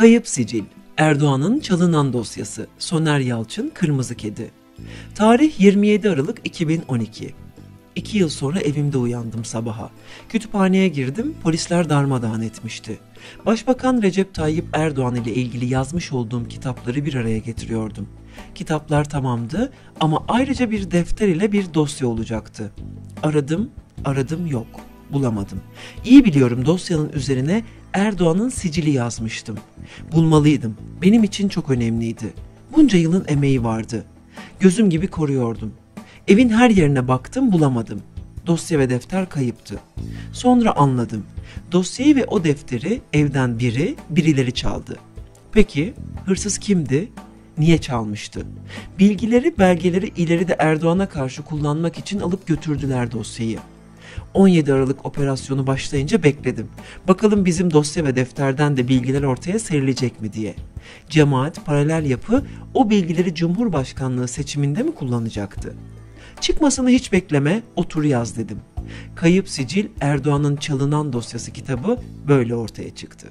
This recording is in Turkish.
Kayıp Sicil Erdoğan'ın çalınan dosyası Soner Yalçın Kırmızı Kedi Tarih 27 Aralık 2012 İki yıl sonra evimde uyandım sabaha. Kütüphaneye girdim, polisler darmadağın etmişti. Başbakan Recep Tayyip Erdoğan ile ilgili yazmış olduğum kitapları bir araya getiriyordum. Kitaplar tamamdı ama ayrıca bir defter ile bir dosya olacaktı. Aradım, aradım yok, bulamadım. İyi biliyorum dosyanın üzerine Erdoğan'ın sicili yazmıştım. Bulmalıydım, benim için çok önemliydi. Bunca yılın emeği vardı. Gözüm gibi koruyordum. Evin her yerine baktım bulamadım. Dosya ve defter kayıptı. Sonra anladım. Dosyayı ve o defteri evden biri, birileri çaldı. Peki hırsız kimdi? Niye çalmıştı? Bilgileri, belgeleri ileride Erdoğan'a karşı kullanmak için alıp götürdüler dosyayı. 17 Aralık operasyonu başlayınca bekledim. Bakalım bizim dosya ve defterden de bilgiler ortaya serilecek mi diye. Cemaat, paralel yapı o bilgileri Cumhurbaşkanlığı seçiminde mi kullanacaktı? Çıkmasını hiç bekleme, otur yaz dedim. Kayıp Sicil Erdoğan'ın çalınan dosyası kitabı böyle ortaya çıktı.